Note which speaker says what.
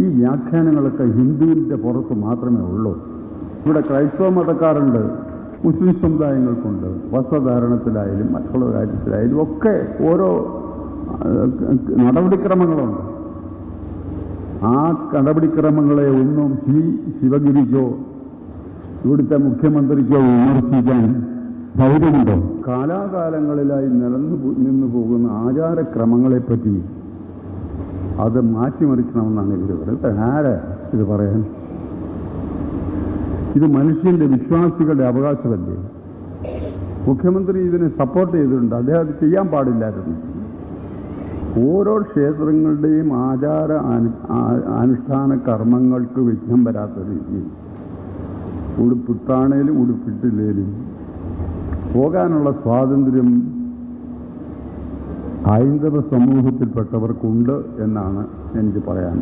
Speaker 1: ഈ വ്യാഖ്യാനങ്ങളൊക്കെ ഹിന്ദുവിന്റെ പുറത്ത് മാത്രമേ ഉള്ളൂ. ഇവിടെ ക്രൈസ്തവ മതക്കാരുണ്ട് മുസ്ലിം സമുദായങ്ങൾക്കുണ്ട്. വസ്ത്രധാരണത്തിലായാലും മറ്റുള്ള കാര്യത്തിലായാലും ഒക്കെ ഓരോ നടപടിക്രമങ്ങളുണ്ട്. ആ നടപടിക്രമങ്ങളെ ഒന്നും ശ്രീ ശിവഗിരിക്കോ ഇവിടുത്തെ മുഖ്യമന്ത്രിക്കോ വിമർശിക്കാൻ ധൈര്യമുണ്ടോ? കാലാകാലങ്ങളിലായി നിലന്നു നിന്ന് പോകുന്ന ആചാരക്രമങ്ങളെപ്പറ്റി അത് മാറ്റിമറിക്കണമെന്നാണ് ഇവർ പറയുന്നത്. ആരാ ഇത് പറയാൻ? ഇത് മനുഷ്യന്റെ വിശ്വാസികളുടെ അവകാശമല്ലേ? മുഖ്യമന്ത്രി ഇതിനെ സപ്പോർട്ട് ചെയ്തിട്ടുണ്ട്. അദ്ദേഹം അത് ചെയ്യാൻ പാടില്ലായിരുന്നു. ഓരോ ക്ഷേത്രങ്ങളുടെയും ആചാര അനു- അനുഷ്ഠാന കർമ്മങ്ങൾക്ക് വിഘ്നം വരാത്ത രീതിയിൽ ഉടുപ്പിട്ടാണേലും ഉടുപ്പിട്ടില്ലേലും പോകാനുള്ള സ്വാതന്ത്ര്യം ഹൈന്ദവ സമൂഹത്തിൽപ്പെട്ടവർക്കുണ്ട് എന്നാണ് എനിക്ക് പറയാൻ